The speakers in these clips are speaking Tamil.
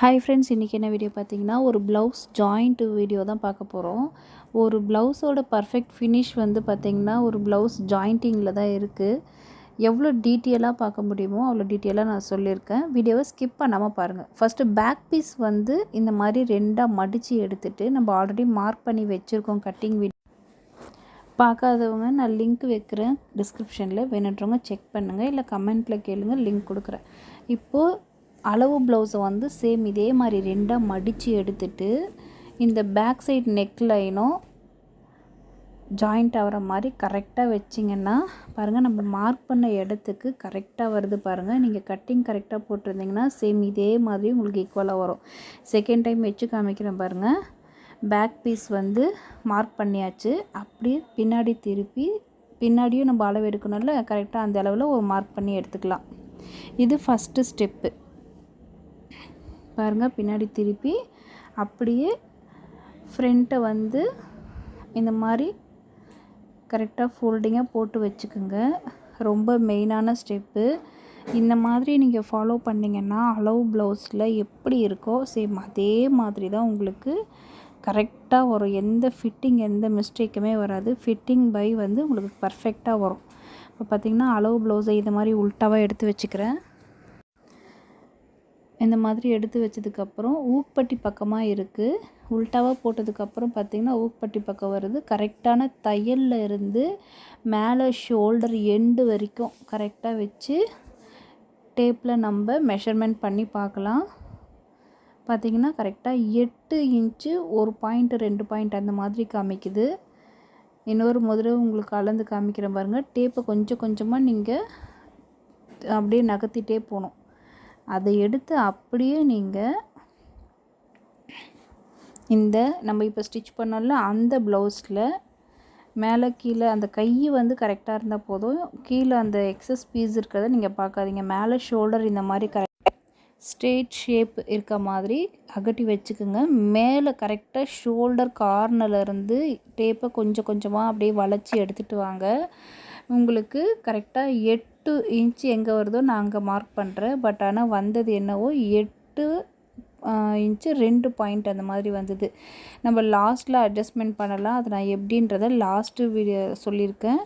ஹாய் ஃப்ரெண்ட்ஸ் இன்றைக்கி என்ன வீடியோ பார்த்தீங்கன்னா ஒரு ப்ளவுஸ் ஜாயிண்ட் வீடியோ தான் பார்க்க போகிறோம் ஒரு ப்ளவுஸோட பர்ஃபெக்ட் ஃபினிஷ் வந்து பார்த்திங்கன்னா ஒரு ப்ளவுஸ் ஜாயிண்டிங்கில் தான் இருக்குது எவ்வளோ டீட்டெயிலாக பார்க்க முடியுமோ அவ்வளோ டீட்டெயிலாக நான் சொல்லியிருக்கேன். வீடியோவை ஸ்கிப் பண்ணாமல் பாருங்கள் ஃபஸ்ட்டு பேக் பீஸ் வந்து இந்த மாதிரி ரெண்டாக மடித்து எடுத்துகிட்டு நம்ம ஆல்ரெடி மார்க் பண்ணி வச்சுருக்கோம் கட்டிங் வீடியோ பார்க்காதவங்க நான் லிங்க் வைக்கிறேன் டிஸ்கிரிப்ஷனில் வேணுன்றவங்க செக் பண்ணுங்கள் இல்லை கமெண்ட்டில் கேளுங்கள் லிங்க் கொடுக்குறேன். இப்போது அளவு ப்ளவுஸை வந்து சேம் இதே மாதிரி ரெண்டாக மடித்து எடுத்துட்டு இந்த பேக் சைட் நெக் லைனும் ஜாயிண்ட் ஆகிற மாதிரி கரெக்டாக வச்சிங்கன்னா பாருங்கள் நம்ம மார்க் பண்ண இடத்துக்கு கரெக்டாக வருது பாருங்கள் நீங்கள் கட்டிங் கரெக்டாக போட்டிருந்தீங்கன்னா சேம் இதே மாதிரி உங்களுக்கு ஈக்குவலாக வரும். செகண்ட் டைம் வச்சு காமிக்கிறேன் பாருங்கள் பேக் பீஸ் வந்து மார்க் பண்ணியாச்சு. அப்படியே பின்னாடி திருப்பி பின்னாடியும் நம்ம அளவு எடுக்கணும்ல கரெக்டாக அந்த அளவில் ஒரு மார்க் பண்ணி எடுத்துக்கலாம். இது ஃபஸ்ட்டு ஸ்டெப்பு பாருங்கள் பின்னாடி திருப்பி அப்படியே ஃப்ரண்ட்டை வந்து இந்த மாதிரி கரெக்டாக ஃபோல்டிங்காக போட்டு வச்சுக்கோங்க. ரொம்ப மெயினான ஸ்டெப்பு இந்த மாதிரி நீங்கள் ஃபாலோ பண்ணிங்கன்னா அளவு ப்ளவுஸில் எப்படி இருக்கோ சேம் அதே மாதிரி தான் உங்களுக்கு கரெக்டாக வரும். எந்த ஃபிட்டிங் எந்த மிஸ்டேக்குமே வராது. ஃபிட்டிங் பை வந்து உங்களுக்கு பர்ஃபெக்டாக வரும். இப்போ பார்த்திங்கன்னா அளவு ப்ளவுஸை இது மாதிரி உல்ட்டாவாக எடுத்து வச்சுக்கிறேன். இந்த மாதிரி எடுத்து வச்சதுக்கப்புறம் ஊக்பட்டி பக்கமாக இருக்குது உல்ட்டாவாக போட்டதுக்கப்புறம் பார்த்திங்கன்னா ஊக்பட்டி பக்கம் வருது. கரெக்டான தையலில் இருந்து மேலே ஷோல்டர் எண்டு வரைக்கும் கரெக்டாக வச்சு டேப்பில் நம்ம மெஷர்மெண்ட் பண்ணி பார்க்கலாம். பார்த்திங்கன்னா கரெக்டாக எட்டு இன்ச்சு ஒரு பாயிண்ட் ரெண்டு பாயிண்ட் அந்த மாதிரி காமிக்குது. இன்னொரு முதல்ல உங்களுக்கு அளந்து காமிக்கிறேன் பாருங்கள் டேப்பை கொஞ்சம் கொஞ்சமாக நீங்கள் அப்படியே நகர்த்திட்டே போகணும். அதை எடுத்து அப்படியே நீங்கள் இந்த நம்ம இப்போ ஸ்டிச் பண்ணோம்ல அந்த ப்ளவுஸில் மேலே கீழே அந்த கை வந்து கரெக்டாக இருந்தால் போதும். கீழே அந்த எக்ஸஸ் பீஸ் இருக்கிறத நீங்கள் பார்க்காதீங்க. மேலே ஷோல்டர் இந்த மாதிரி கரெக்ட் ஸ்ட்ரெயிட் ஷேப் இருக்க மாதிரி அகட்டி வச்சுக்கோங்க. மேலே கரெக்டாக ஷோல்டர் கார்னர்லேருந்து டேப்பை கொஞ்சம் கொஞ்சமாக அப்படியே வளைச்சி எடுத்துகிட்டு வாங்க. உங்களுக்கு கரெக்டாக எட் எட்டு இன்ச்சு எங்கே வருதோ நான் அங்கே மார்க் பண்ணுறேன் பட் ஆனால் வந்தது என்னவோ எட்டு இன்ச்சு ரெண்டு பாயிண்ட் அந்த மாதிரி வந்தது. நம்ம லாஸ்ட்டில் அட்ஜஸ்ட்மெண்ட் பண்ணலாம். அது நான் எப்படின்றத லாஸ்ட்டு வீடியோ சொல்லியிருக்கேன்.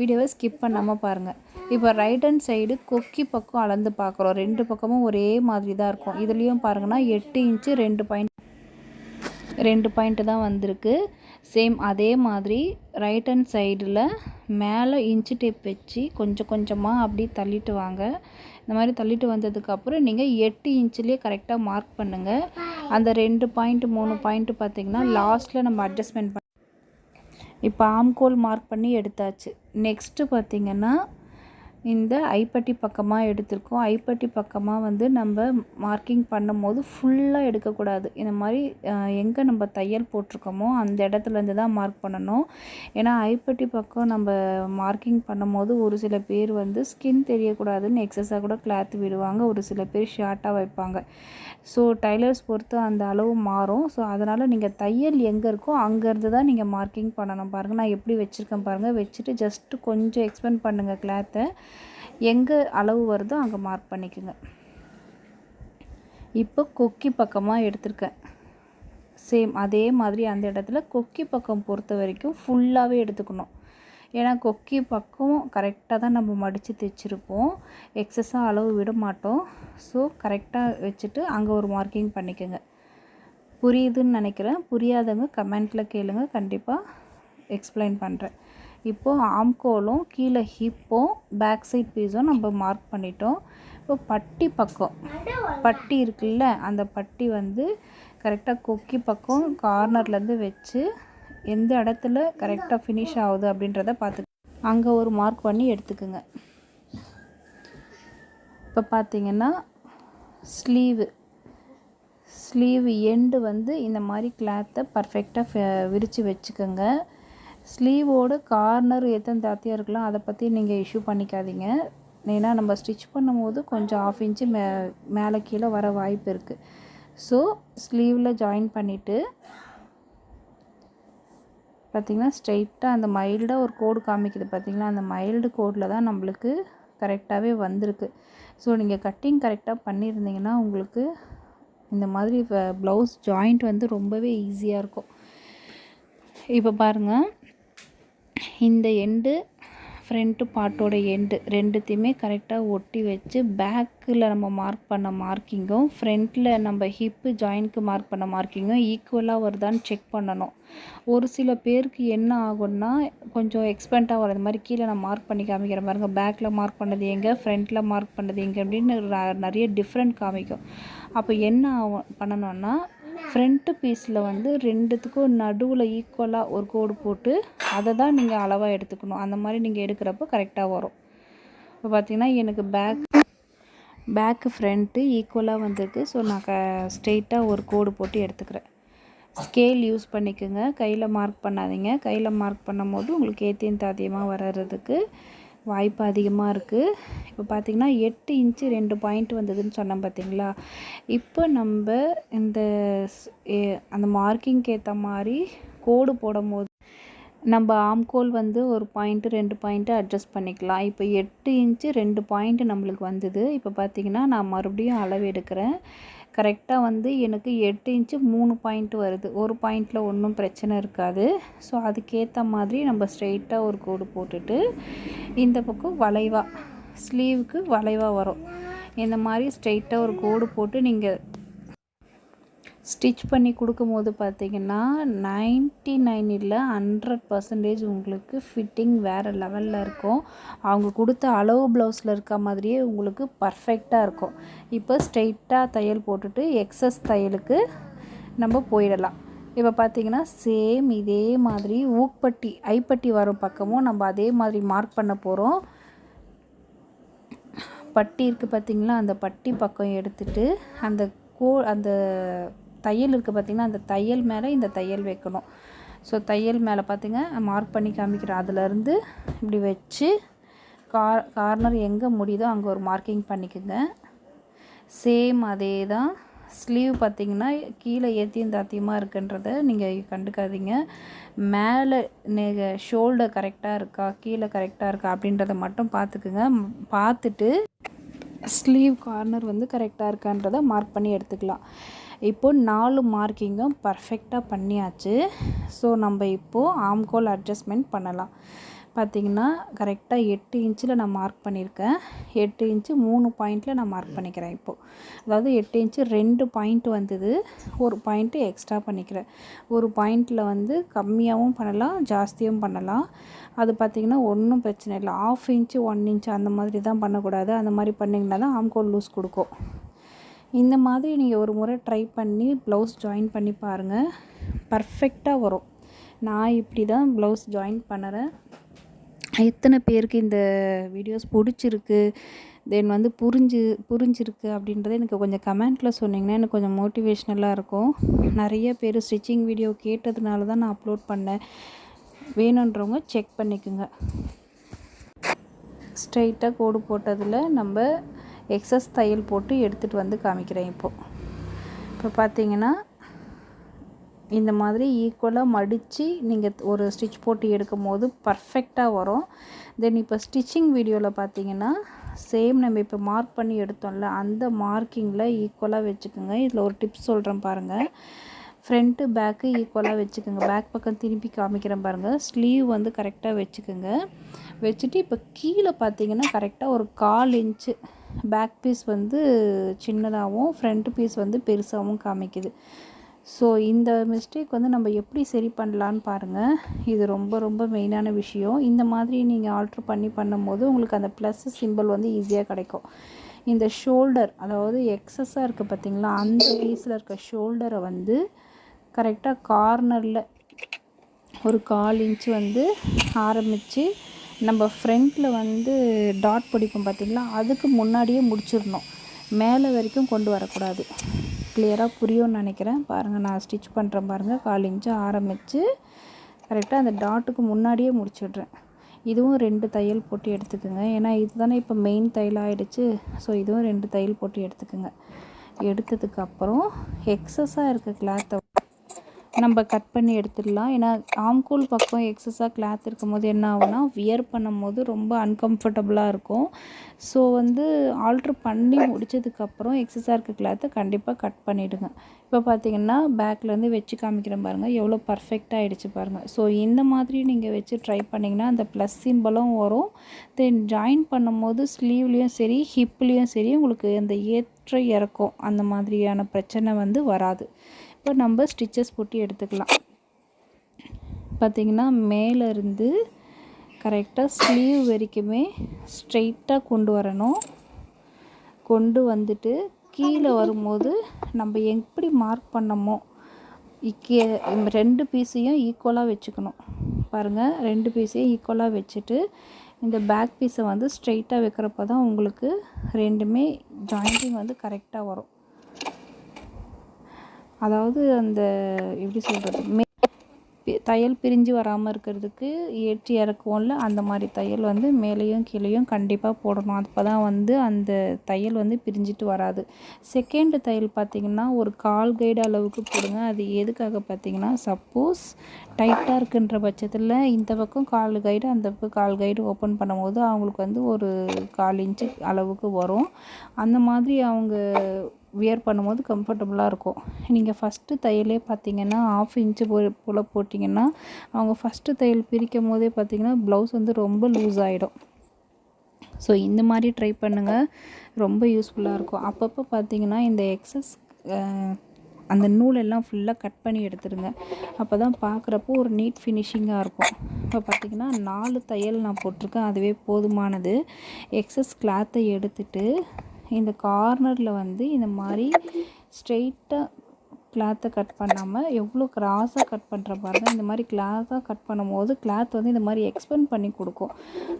வீடியோவை ஸ்கிப் பண்ணாமல் பாருங்கள் இப்போ ரைட் ஹேண்ட் சைடு கொக்கி பக்கம் அளந்து பார்க்குறோம். ரெண்டு பக்கமும் ஒரே மாதிரி தான் இருக்கும். இதுலேயும் பாருங்கன்னா எட்டு இன்ச்சு ரெண்டு பாயிண்ட் ரெண்டு பாயிண்ட்டு தான் வந்திருக்கு. சேம் அதே மாதிரி ரைட் ஹண்ட் சைடில் மேலே இன்ச்சு டேப் வச்சு கொஞ்சம் கொஞ்சமாக அப்படி தள்ளிட்டு வாங்க. இந்த மாதிரி தள்ளிட்டு வந்ததுக்கப்புறம் நீங்கள் எட்டு இன்ச்சிலே கரெக்டாக மார்க் பண்ணுங்கள் அந்த ரெண்டு பாயிண்ட் மூணு பாயிண்ட்டு பார்த்திங்கன்னா லாஸ்ட்டில் நம்ம அட்ஜஸ்ட்மெண்ட் பண்ண இப்போ ஆம்கோல் மார்க் பண்ணி எடுத்தாச்சு. நெக்ஸ்ட்டு பார்த்திங்கன்னா இந்த ஐப்பட்டி பக்கமாக எடுத்திருக்கோம். ஐப்பட்டி பக்கமாக வந்து நம்ம மார்க்கிங் பண்ணும்போது ஃபுல்லாக எடுக்கக்கூடாது. இந்த மாதிரி எங்கே நம்ம தையல் போட்டிருக்கோமோ அந்த இடத்துலேருந்து தான் மார்க் பண்ணணும். ஏன்னா ஐப்பட்டி பக்கம் நம்ம மார்க்கிங் பண்ணும்போது ஒரு சில பேர் வந்து ஸ்கின் தெரியக்கூடாதுன்னு எக்ஸஸாக கூட கிளாத் விடுவாங்க. ஒரு சில பேர் ஷார்ட்டாக வைப்பாங்க. ஸோ டைலர்ஸ் பொறுத்து அந்த அளவு மாறும். ஸோ அதனால் நீங்கள் தையல் எங்கே இருக்கோ அங்கேருந்து தான் நீங்கள் மார்க்கிங் பண்ணணும். பாருங்கள் நான் எப்படி வச்சுருக்கேன் பாருங்கள் வச்சுட்டு ஜஸ்ட்டு கொஞ்சம் எக்ஸ்பெண்ட் பண்ணுங்கள் கிளாத்தை எங்கே அளவு வருதோ அங்கே மார்க் பண்ணிக்கோங்க. இப்போ கொக்கி பக்கமாக எடுத்திருக்கேன். சேம் அதே மாதிரி அந்த இடத்துல கொக்கி பக்கம் பொறுத்த வரைக்கும் ஃபுல்லாகவே எடுத்துக்கணும். ஏன்னா கொக்கி பக்கம் கரெக்டாக தான் நம்ம மடித்து தைச்சிருப்போம். எக்ஸஸாக அளவு விட மாட்டோம். ஸோ கரெக்டாக வச்சுட்டு அங்கே ஒரு மார்க்கிங் பண்ணிக்கோங்க. புரியுதுன்னு நினைக்கிறேன். புரியாதவங்க கமெண்ட்டில் கேளுங்க. கண்டிப்பாக எக்ஸ்பிளைன் பண்ணுறேன் இப்போது ஆம்கோலும் கீழே ஹிப்பும் பேக் சைட் பீஸும் நம்ம மார்க் பண்ணிட்டோம். இப்போ பட்டி பக்கம். பட்டி இருக்குல்ல அந்த பட்டி வந்து கரெக்டாக கொக்கி பக்கம் கார்னர்லேருந்து வச்சு எந்த இடத்துல கரெக்டாக ஃபினிஷ் ஆகுது அப்படின்றத பார்த்து அங்கே ஒரு மார்க் பண்ணி எடுத்துக்குங்க. இப்போ பார்த்தீங்கன்னா ஸ்லீவு ஸ்லீவ் எண்டு வந்து இந்த மாதிரி கிளாத்தை பர்ஃபெக்டாக விரித்து வச்சுக்கோங்க. ஸ்லீவோட கார்னர் எத்தனை தாத்தியாக இருக்கலாம் அதை பற்றி நீங்கள் இஷ்யூ பண்ணிக்காதீங்க. ஏன்னா நம்ம ஸ்டிச் பண்ணும்போது கொஞ்சம் ஆஃப் இன்ச்சு மே மேலே கீழே வர வாய்ப்பு இருக்குது ஸோ ஸ்லீவில் ஜாயின் பண்ணிவிட்டு பார்த்திங்கன்னா ஸ்ட்ரெயிட்டாக அந்த மைல்டாக ஒரு கோடு காமிக்குது பார்த்திங்களா அந்த மைல்டு கோடில் தான் நம்மளுக்கு கரெக்டாகவே வந்திருக்கு. ஸோ நீங்கள் கட்டிங் கரெக்டாக பண்ணியிருந்தீங்கன்னா உங்களுக்கு இந்த மாதிரி ப்ளவுஸ் ஜாயிண்ட் வந்து ரொம்பவே ஈஸியாக இருக்கும். இப்போ பாருங்கள் இந்த எண்டு ஃப்ரண்ட்டு பார்ட்டோட எண்டு ரெண்டுத்தையுமே கரெக்டாக ஒட்டி வச்சு பேக்கில் நம்ம மார்க் பண்ண மார்க்கிங்கும் ஃப்ரண்ட்டில் நம்ம ஹிப்பு ஜாயின்க்கு மார்க் பண்ண மார்க்கிங்கும் ஈக்குவலாக வருதான்னு செக் பண்ணணும். ஒரு சில பேருக்கு என்ன ஆகும்னா கொஞ்சம் எக்ஸ்பென்ட்டாக வர இந்த மாதிரி கீழே நான் மார்க் பண்ணி காமிக்கிற பாருங்க. பேக்கில் மார்க் பண்ணது எங்கே ஃப்ரண்ட்டில் மார்க் பண்ணது எங்கே அப்படின்னு நிறைய டிஃப்ரெண்ட் காமிக்கும். அப்போ என்ன ஆகும் பண்ணணும்னா ஃப்ரண்ட்டு பீஸில் வந்து ரெண்டுத்துக்கும் நடுவில் ஈக்குவலாக ஒரு கோடு போட்டு அதை தான் நீங்கள் அளவாக எடுத்துக்கணும். அந்த மாதிரி நீங்கள் எடுக்கிறப்போ கரெக்டாக வரும். இப்போ பார்த்தீங்கன்னா எனக்கு பேக் பேக்கு ஃப்ரண்ட்டு ஈக்குவலாக வந்திருக்கு. ஸோ நான் க ஸ்ட்ரெயிட்டாக ஒரு கோடு போட்டு எடுத்துக்கிறேன். ஸ்கேல் யூஸ் பண்ணிக்கோங்க. கையில் மார்க் பண்ணாதீங்க. கையில் மார்க் பண்ணும்போது உங்களுக்கு ஏத்தியம் தாத்தியமாக வர்றதுக்கு வாய்ப்பு அதிகமாக இருக்குது. இப்போ பார்த்தீங்கன்னா எட்டு இன்ச்சு ரெண்டு பாயிண்ட் வந்ததுன்னு சொன்னேன் பார்த்தீங்களா? இப்போ நம்ம இந்த ஸ்- ஏ- அந்த மார்க்கிங்க்கு ஏற்ற மாதிரி கோடு போடும்போது நம்ம ஆம்கோல் வந்து ஒரு பாயிண்ட்டு ரெண்டு பாயிண்ட்டு அட்ஜஸ்ட் பண்ணிக்கலாம். இப்போ எட்டு இன்ச்சு ரெண்டு பாயிண்ட்டு நம்மளுக்கு வந்தது. இப்போ பார்த்திங்கன்னா நான் மறுபடியும் அளவு எடுக்கிறேன். கரெக்டாக வந்து எனக்கு எட்டு இன்ச்சு மூணு பாயிண்ட் வருது. ஒரு பாயிண்டில் ஒன்றும் பிரச்சனை இருக்காது. ஸோ அதுக்கேற்ற மாதிரி நம்ம ஸ்ட்ரெயிட்டாக ஒரு கோடு போட்டுட்டு இந்த பக்கம் வளைவாக ஸ்லீவுக்கு வளைவாக வரும். இந்த மாதிரி ஸ்ட்ரெயிட்டாக ஒரு கோடு போட்டு நீங்கள் ஸ்டிச் பண்ணி கொடுக்கும்போது பார்த்தீங்கன்னா நைன்ட்டி நைன் இல்லை ஹண்ட்ரட் பர்சன்டேஜ் உங்களுக்கு ஃபிட்டிங் வேறு லெவலில் இருக்கும். அவங்க கொடுத்த அளவு ப்ளவுஸில் இருக்க மாதிரியே உங்களுக்கு பர்ஃபெக்டாக இருக்கும். இப்போ ஸ்ட்ரெயிட்டாக தையல் போட்டுட்டு எக்ஸஸ் தையலுக்கு நம்ம போயிடலாம். இப்போ பார்த்தீங்கன்னா சேம் இதே மாதிரி ஊக்பட்டி ஐப்பட்டி வரும் பக்கமும் நம்ம அதே மாதிரி மார்க் பண்ண போகிறோம் பட்டி இருக்குது பார்த்திங்களா? அந்த பட்டி பக்கம் எடுத்துட்டு அந்த கோ அந்த தையல் இருக்குது பார்த்தீங்கன்னா அந்த தையல் மேலே இந்த தையல் வைக்கணும். ஸோ தையல் மேலே பார்த்திங்க மார்க் பண்ணி காமிக்கிறேன். அதுலேருந்து இப்படி வச்சு கார் கார்னர் எங்கே முடியுதோ அங்கே ஒரு மார்க்கிங் பண்ணிக்கோங்க. சேம் அதே தான் ஸ்லீவ் பார்த்தீங்கன்னா கீழே ஏற்றியும் தாத்தியமாக இருக்குன்றத நீங்கள் கண்டுக்காதீங்க. மேலே நீங்கள் ஷோல்டர் கரெக்டாக இருக்கா கீழே கரெக்டாக இருக்கா அப்படின்றத மட்டும் பார்த்துக்குங்க. பார்த்துட்டு ஸ்லீவ் கார்னர் வந்து கரெக்டாக இருக்கான்றதை மார்க் பண்ணி எடுத்துக்கலாம். இப்போ நாலு மார்க்கிங்கும் பர்ஃபெக்டாக பண்ணியாச்சு. ஸோ நம்ம இப்போது ஆம்கோல் அட்ஜஸ்ட்மெண்ட் பண்ணலாம். பார்த்திங்கன்னா கரெக்டாக எட்டு இன்ச்சில் நான் மார்க் பண்ணியிருக்கேன் எட்டு இன்ச்சு மூணு பாயிண்ட்டில் நான் மார்க் பண்ணிக்கிறேன் இப்போது அதாவது எட்டு இன்ச்சு ரெண்டு பாயிண்ட் வந்தது. ஒரு பாயிண்ட்டு எக்ஸ்ட்ரா பண்ணிக்கிறேன். ஒரு பாயிண்ட்டில் வந்து கம்மியாகவும் பண்ணலாம் ஜாஸ்தியும் பண்ணலாம். அது பார்த்திங்கன்னா ஒன்றும் பிரச்சனை இல்லை. ஆஃப் இன்ச்சு ஒன் இன்ச்சு அந்த மாதிரி தான் பண்ணக்கூடாது. அந்த மாதிரி பண்ணிங்கன்னா தான் ஆம்கோல் லூஸ் கொடுக்கும். இந்த மாதிரி நீங்கள் ஒரு முறை ட்ரை பண்ணி ப்ளவுஸ் ஜாயின் பண்ணி பாருங்கள் பர்ஃபெக்டாக வரும். நான் இப்படி தான் ப்ளவுஸ் ஜாயின் பண்ணுறேன். எத்தனை பேருக்கு இந்த வீடியோஸ் பிடிச்சிருக்கு? தென் வந்து புரிஞ்சு புரிஞ்சிருக்கு அப்படின்றத எனக்கு கொஞ்சம் கமெண்ட்டில் சொன்னிங்கன்னா எனக்கு கொஞ்சம் மோட்டிவேஷ்னலாக இருக்கும். நிறைய பேர் ஸ்டிச்சிங் வீடியோ கேட்டதுனால தான் நான் அப்லோட் பண்ணேன். வேணுன்றவங்க செக் பண்ணிக்கோங்க. ஸ்ட்ரைட்டாக கோடு போட்டதில் நம்ம எக்ஸஸ் தையல் போட்டு எடுத்துகிட்டு வந்து காமிக்கிறேன் இப்போது இப்போ பார்த்தீங்கன்னா இந்த மாதிரி ஈக்குவலாக மடித்து நீங்கள் ஒரு ஸ்டிச் போட்டு எடுக்கும் போது பர்ஃபெக்டாக வரும். தென் இப்போ ஸ்டிச்சிங் வீடியோவில் பார்த்தீங்கன்னா சேம் நம்ம இப்போ மார்க் பண்ணி எடுத்தோம்ல அந்த மார்க்கிங்கில் ஈக்குவலாக வச்சுக்கோங்க. இதில் ஒரு டிப்ஸ் சொல்கிறேன் பாருங்கள் ஃப்ரண்ட்டு பேக்கு ஈக்குவலாக வச்சுக்கோங்க. பேக் பக்கம் திருப்பி காமிக்கிறேன் பாருங்கள் ஸ்லீவ் வந்து கரெக்டாக வச்சுக்கோங்க. வச்சுட்டு இப்போ கீழே பார்த்தீங்கன்னா கரெக்டாக ஒரு கால் இன்ச்சு பேக் பீஸ் வந்து சின்னதாகவும் ஃப்ரண்ட் பீஸ் வந்து பெருசாகவும் காமிக்குது. ஸோ இந்த மிஸ்டேக் வந்து நம்ம எப்படி சரி பண்ணலான்னு பாருங்கள் இது ரொம்ப ரொம்ப மெயினான விஷயம். இந்த மாதிரி நீங்கள் ஆல்ட்ரு பண்ணி பண்ணும்போது உங்களுக்கு அந்த ப்ளஸ் சிம்பிள் வந்து ஈஸியாக கிடைக்கும். இந்த ஷோல்டர் அதாவது எக்ஸஸாக இருக்குது பார்த்திங்களா அந்த பீஸில் இருக்க ஷோல்டரை வந்து கரெக்டாக கார்னரில் ஒரு கால் இன்ச் வந்து ஆரம்பித்து நம்ம ஃப்ரண்ட்டில் வந்து டாட் பிடிப்போம் பார்த்திங்களா அதுக்கு முன்னாடியே முடிச்சிடணும். மேலே வரைக்கும் கொண்டு வரக்கூடாது. கிளியராக புரியும்னு நினைக்கிறேன். பாருங்கள் நான் ஸ்டிச் பண்ணுறேன் பாருங்கள் கால் இன்ச்சு ஆரம்பித்து கரெக்டாக அந்த டாட்டுக்கு முன்னாடியே முடிச்சிடுறேன். இதுவும் ரெண்டு தையல் போட்டு எடுத்துக்கோங்க. ஏன்னா இதுதானே இப்போ மெயின் தையல் ஆகிடுச்சு ஸோ இதுவும் ரெண்டு தையல் போட்டு எடுத்துக்கோங்க. எடுத்ததுக்கப்புறம் எக்ஸஸாக இருக்க கிளாத்தை நம்ம கட் பண்ணி எடுத்துடலாம். ஏன்னா ஆம்கூல் பக்கம் எக்ஸஸாக கிளாத் இருக்கும்போது என்ன ஆகும்னா வியர் பண்ணும்போது ரொம்ப அன்கம்ஃபர்டபுளாக இருக்கும். ஸோ வந்து ஆல்ட்ரு பண்ணி முடிச்சதுக்கப்புறம் எக்ஸஸாக இருக்க கிளாத்தை கண்டிப்பாக கட் பண்ணிவிடுங்க இப்போ பார்த்தீங்கன்னா பேக்லேருந்து வச்சு காமிக்கிறேன் பாருங்கள் எவ்வளோ பர்ஃபெக்டாக ஆகிடுச்சு பாருங்கள் ஸோ இந்த மாதிரி நீங்கள் வச்சு ட்ரை பண்ணிங்கன்னா அந்த ப்ளஸ் சிம்பலும் வரும். தென் ஜாயின் பண்ணும்போது ஸ்லீவ்லேயும் சரி ஹிப்லேயும் சரி உங்களுக்கு அந்த ஏற்ற இறக்கம் அந்த மாதிரியான பிரச்சனை வந்து வராது. இப்போ நம்ம ஸ்டிச்சஸ் போட்டு எடுத்துக்கலாம். பார்த்திங்கன்னா மேலேருந்து கரெக்டாக ஸ்லீவ் வரைக்குமே ஸ்ட்ரெயிட்டாக கொண்டு வரணும். கொண்டு வந்துட்டு கீழே வரும்போது நம்ம எப்படி மார்க் பண்ணமோ இக்கே ரெண்டு பீஸையும் ஈக்குவலாக வச்சுக்கணும். பாருங்கள் ரெண்டு பீஸையும் ஈக்குவலாக வச்சுட்டு இந்த பேக் பீஸை வந்து ஸ்ட்ரெயிட்டாக வைக்கிறப்ப தான் உங்களுக்கு ரெண்டுமே ஜாயிண்டிங் வந்து கரெக்டாக வரும். அதாவது அந்த எப்படி சொல்கிறது மே தையல் பிரிஞ்சு வராமல் இருக்கிறதுக்கு ஏற்றி இறக்குவோம்ல அந்த மாதிரி தையல் வந்து மேலேயும் கீழேயும் கண்டிப்பாக போடணும். அப்போ தான் வந்து அந்த தையல் வந்து பிரிஞ்சிட்டு வராது. செகண்ட் தையல் பார்த்திங்கன்னா ஒரு கால் கைடு அளவுக்கு போடுங்க. அது எதுக்காக பார்த்திங்கன்னா சப்போஸ் டைட்டாக இருக்குன்ற பட்சத்தில் இந்த பக்கம் கால் கைடு அந்த பக்கம் கால் கைடு ஓப்பன் பண்ணும்போது அவங்களுக்கு வந்து ஒரு கால் இன்ச்சு அளவுக்கு வரும். அந்த மாதிரி அவங்க வியர் பண்ணும்போது கம்ஃபர்டபுளாக இருக்கும். நீங்கள் ஃபஸ்ட்டு தையலே பார்த்தீங்கன்னா ஆஃப் இன்ச்சு போ போல் போட்டிங்கன்னா அவங்க ஃபஸ்ட்டு தையல் பிரிக்கும் போதே பார்த்தீங்கன்னா ப்ளவுஸ் வந்து ரொம்ப லூஸ் ஆகிடும் ஸோ இந்த மாதிரி ட்ரை பண்ணுங்கள் ரொம்ப யூஸ்ஃபுல்லாக இருக்கும். அப்பப்போ பார்த்தீங்கன்னா இந்த எக்ஸஸ் அந்த நூலெல்லாம் ஃபுல்லாக கட் பண்ணி எடுத்துருங்க. அப்போ தான் பார்க்குறப்போ ஒரு நீட் ஃபினிஷிங்காக இருக்கும். இப்போ பார்த்திங்கன்னா நாலு தையல் நான் போட்டிருக்கேன். அதுவே போதுமானது. எக்ஸஸ் கிளாத்தை எடுத்துகிட்டு இந்த கார்னரில் வந்து இந்த மாதிரி ஸ்ட்ரெயிட்டாக கிளாத்தை கட் பண்ணாமல் எவ்வளோ கிராஸாக கட் பண்ணுற பாருங்க. இந்த மாதிரி கிளாஸாக கட் பண்ணும்போது கிளாத் வந்து இந்த மாதிரி எக்ஸ்பெண்ட் பண்ணி கொடுக்கும்.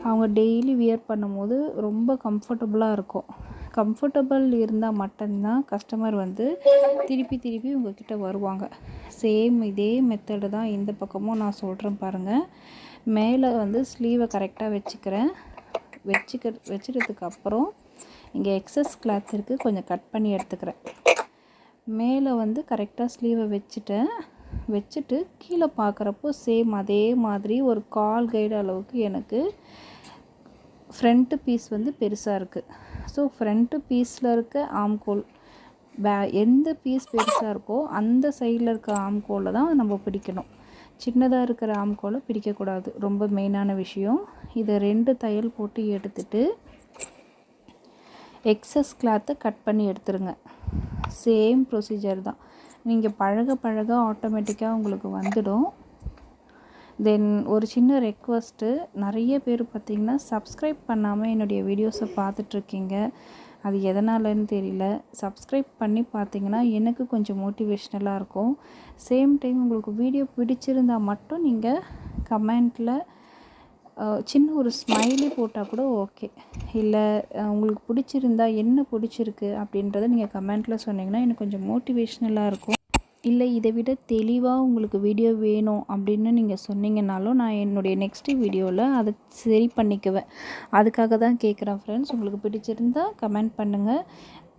அவங்க டெய்லி வியர் பண்ணும்போது ரொம்ப கம்ஃபர்டபுளாக இருக்கும். கம்ஃபர்டபுள் இருந்தால் மட்டும்தான் கஸ்டமர் வந்து திருப்பி திருப்பி உங்ககிட்ட வருவாங்க. சேம் இதே மெத்தடு தான் இந்த பக்கமும் நான் சொல்கிறேன் பாருங்கள் மேலே வந்து ஸ்லீவை கரெக்டாக வச்சுக்கிறேன். வச்சுக்க வச்சுட்டதுக்கப்புறம் இங்கே எக்ஸஸ் கிளாத் இருக்குது கொஞ்சம் கட் பண்ணி எடுத்துக்கிறேன். மேலே வந்து கரெக்டாக ஸ்லீவை வச்சுட்டேன். வச்சுட்டு கீழே பார்க்குறப்போ சேம் அதே மாதிரி ஒரு கால் கைடு அளவுக்கு எனக்கு ஃப்ரண்ட்டு பீஸ் வந்து பெருசாக இருக்குது ஸோ ஃப்ரண்ட்டு பீஸில் இருக்க ஆம்கோல் பே எந்த பீஸ் பெருசாக இருக்கோ அந்த சைடில் இருக்க ஆம்கோலை தான் நம்ம பிடிக்கணும். சின்னதாக இருக்கிற ஆம்கோலை பிடிக்கக்கூடாது. ரொம்ப மெயினான விஷயம். இதை ரெண்டு தையல் போட்டு எடுத்துட்டு எக்ஸஸ் கிளாத்தை கட் பண்ணி எடுத்துருங்க. சேம் ப்ரொசீஜர் தான். நீங்கள் பழக பழக ஆட்டோமேட்டிக்காக உங்களுக்கு வந்துடும். தென் ஒரு சின்ன ரெக்வஸ்ட்டு நிறைய பேர் பார்த்திங்கன்னா சப்ஸ்கிரைப் பண்ணாமல் என்னுடைய வீடியோஸை பார்த்துட்ருக்கீங்க. அது எதனாலன்னு தெரியல. சப்ஸ்கிரைப் பண்ணி பார்த்தீங்கன்னா எனக்கு கொஞ்சம் மோட்டிவேஷ்னலாக இருக்கும். சேம் டைம் உங்களுக்கு வீடியோ பிடிச்சிருந்தால் மட்டும் நீங்கள் கமெண்ட்டில் சின்ன ஒரு ஸ்மைலி போட்டால் கூட ஓகே இல்லை உங்களுக்கு பிடிச்சிருந்தா என்ன பிடிச்சிருக்கு அப்படின்றத நீங்கள் கமெண்ட்டில் சொன்னீங்கன்னா எனக்கு கொஞ்சம் மோட்டிவேஷ்னலாக இருக்கும். இல்லை இதை விட தெளிவாக உங்களுக்கு வீடியோ வேணும் அப்படின்னு நீங்கள் சொன்னீங்கனாலும் நான் என்னுடைய நெக்ஸ்ட்டு வீடியோவில் அதை சரி பண்ணிக்குவேன். அதுக்காக தான் கேட்குறேன் ஃப்ரெண்ட்ஸ் உங்களுக்கு பிடிச்சிருந்தா கமெண்ட் பண்ணுங்கள்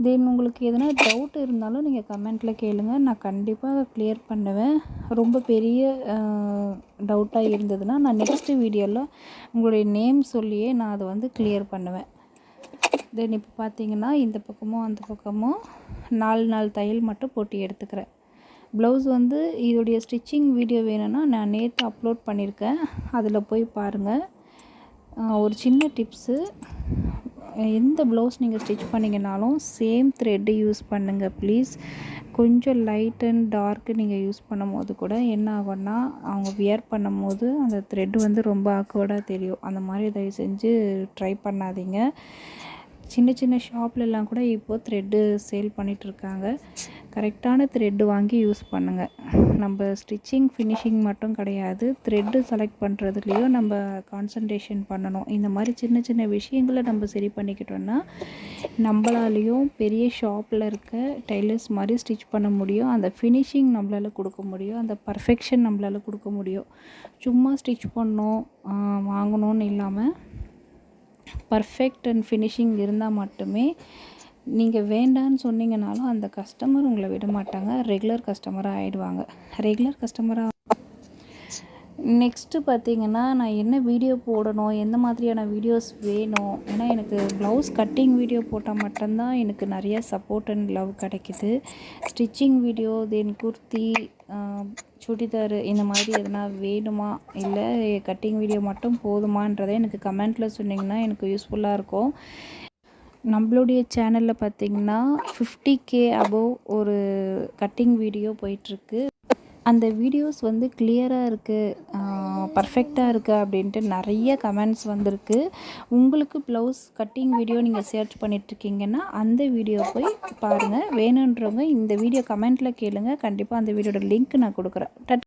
தென் உங்களுக்கு எதனா டவுட் இருந்தாலும் நீங்கள் கமெண்ட்டில் கேளுங்கள் நான் கண்டிப்பாக க்ளியர் பண்ணுவேன். ரொம்ப பெரிய டவுட்டாக இருந்ததுன்னா நான் நெக்ஸ்ட்டு வீடியோவில் உங்களுடைய நேம் சொல்லியே நான் அதை வந்து க்ளியர் பண்ணுவேன். தென் இப்போ பார்த்தீங்கன்னா இந்த பக்கமும் அந்த பக்கமும் நாலு நாலு தையல் மட்டும் போட்டு எடுத்துக்கிறேன். ப்ளவுஸ் வந்து இதோடைய ஸ்டிச்சிங் வீடியோ வேணும்னா நான் நேற்று அப்லோட் பண்ணியிருக்கேன் அதில் போய் பாருங்கள் ஒரு சின்ன டிப்ஸு எந்த ப்ளவுஸ் நீங்கள் ஸ்டிச் பண்ணிங்கனாலும் சேம் த்ரெட்டு யூஸ் பண்ணுங்கள் ப்ளீஸ். கொஞ்சம் லைட் அண்ட் டார்க்கு நீங்கள் யூஸ் பண்ணும் போது கூட என்ன ஆகும்னா அவங்க வியர் பண்ணும் போது அந்த த்ரெட்டு வந்து ரொம்ப ஆக்வர்டாக தெரியும். அந்த மாதிரி தயவு செஞ்சு ட்ரை பண்ணாதீங்க. சின்ன சின்ன ஷாப்லலாம் கூட இப்போது த்ரெட்டு சேல் பண்ணிகிட்ருக்காங்க கரெக்டான த்ரெட்டு வாங்கி யூஸ் பண்ணுங்கள் நம்ம ஸ்டிச்சிங் ஃபினிஷிங் மட்டும் கிடையாது. த்ரெட்டு செலக்ட் பண்ணுறதுலேயும் நம்ம கான்சன்ட்ரேஷன் பண்ணணும். இந்த மாதிரி சின்ன சின்ன விஷயங்களை நம்ம சரி பண்ணிக்கிட்டோன்னா நம்மளாலேயும் பெரிய ஷாப்பில் இருக்க டைலர்ஸ் மாதிரி ஸ்டிச் பண்ண முடியும். அந்த ஃபினிஷிங் நம்மளால் கொடுக்க முடியும். அந்த பர்ஃபெக்ஷன் நம்மளால் கொடுக்க முடியும். சும்மா ஸ்டிச் பண்ணோம் வாங்கணும்னு இல்லாமல் பர்ஃபெக்ட் அண்ட் ஃபினிஷிங் இருந்தால் மட்டுமே நீங்கள் வேண்டான்னு சொன்னீங்கனாலும் அந்த கஸ்டமர் உங்களை விட மாட்டாங்க. ரெகுலர் கஸ்டமராக ஆகிடுவாங்க ரெகுலர் கஸ்டமராக நெக்ஸ்ட்டு பார்த்தீங்கன்னா நான் என்ன வீடியோ போடணும் எந்த மாதிரியான வீடியோஸ் வேணும்? ஏன்னா எனக்கு ப்ளவுஸ் கட்டிங் வீடியோ போட்டால் மட்டும்தான் எனக்கு நிறைய சப்போர்ட் அண்ட் லவ் கிடைக்குது. Stitching video then kurti churidar இந்த மாதிரி எதனா வேணுமா? இல்லை கட்டிங் வீடியோ மட்டும் போதுமான்றதை எனக்கு கமெண்ட்டில் சொன்னிங்கன்னா எனக்கு யூஸ்ஃபுல்லாக இருக்கும். நம்மளுடைய சேனலில் பார்த்தீங்கன்னா ஃபிஃப்டி கே அபோவ் ஒரு கட்டிங் வீடியோ போயிட்டுருக்கு. அந்த வீடியோஸ் வந்து கிளியராக இருக்குது பர்ஃபெக்டாக இருக்குது அப்படின்ட்டு நிறைய கமெண்ட்ஸ் வந்திருக்கு. உங்களுக்கு ப்ளவுஸ் கட்டிங் வீடியோ நீங்கள் சர்ச் பண்ணிகிட்ருக்கீங்கன்னா அந்த வீடியோ போய் பாருங்கள் வேணுன்றவங்க இந்த வீடியோ கமெண்ட்டில் கேளுங்கள் கண்டிப்பாக அந்த வீடியோட லிங்க் நான் கொடுக்குறேன்.